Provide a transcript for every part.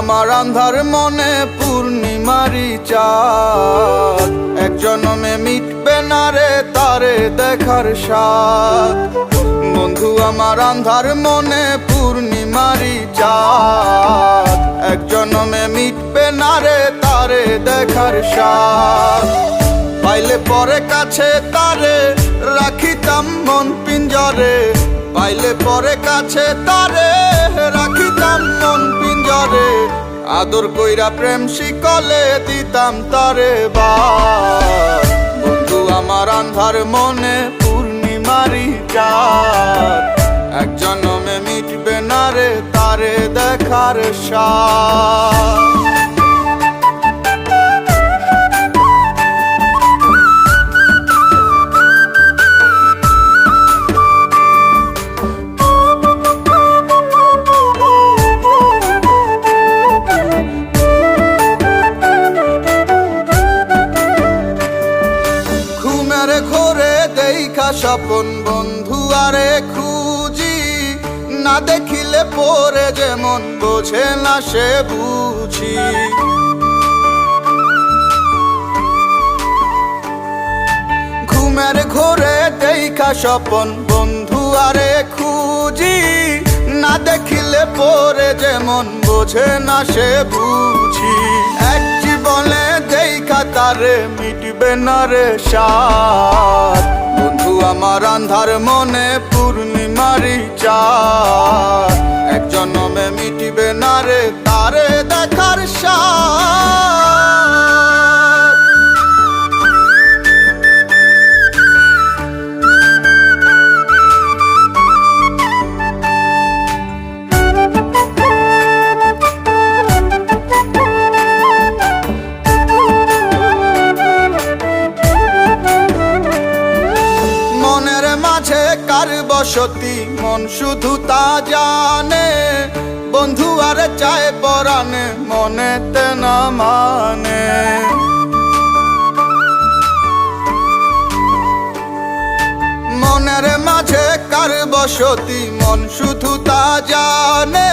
আমার আন্ধার মনে পূর্ণিমারি চাঁদ। এক জনমে মিটবে না রে তারে দেখার স্বাদ। বন্ধু, আমার আন্ধার মনে পূর্ণিমারি চাঁদ। এক জনমে মিটবে না রে তারে দেখার স্বাদ। পাইলে পরে কাছে তারে রাখিতাম মন পিঞ্জরে। পাইলে পরে কাছে তারে পিঞ্জরে আদর কইরা প্রেম শিকলে দিতাম তারে বা বন্ধু, আমার আন্ধার মনে পূর্ণিমারি চার এক জন্মে মিটবে না রে, তারে দেখার সাথ দেখা স্বপন বন্ধু আরে খুঁজি, না দেখিলে পরে যেমন বোঝে না সে বুঝি। ঘুমের ঘোরে দেখা স্বপন বন্ধু আরে খুঁজি, না দেখিলে পরে যেমন বোঝে না সে বুঝি। এক জীবনে দেখা তারে মিটবে না রে বন্ধু আমার আন্ধার মনে পূর্ণিমারি চার একজন জন্মে মিটিবে না রে তারে দেখার সাথ মাঝে কার বসতি? মন শুধু তা জানে। বন্ধু আর চায় পরানে মনেতে না মানে। মনের মাঝে কার বসতি? মন শুধু তা জানে।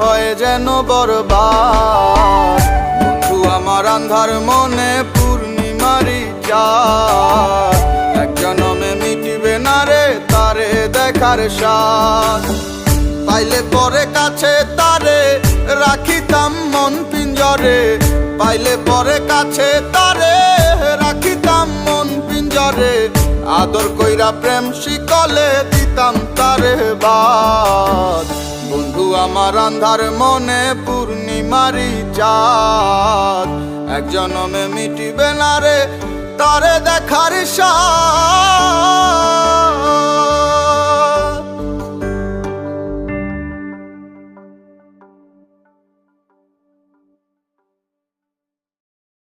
হয় যেন বরবাদ। বন্ধু, আমার আন্ধার মনে পূর্ণিমারি এক জনমে মিটিবে না রে, তারে দেখার সাথ পাইলে পরে কাছে তারে রাখিতাম মন পিঞ্জরে। পাইলে পরে কাছে তারে রাখিতাম মন পিঞ্জরে। আদর কইরা প্রেম শিকলে দিতাম তারে বাদ। আমার আন্ধার মনে পূর্ণিমারি চাঁদ। এক জনমে মিটিবে না রে তারে দেখার সাথ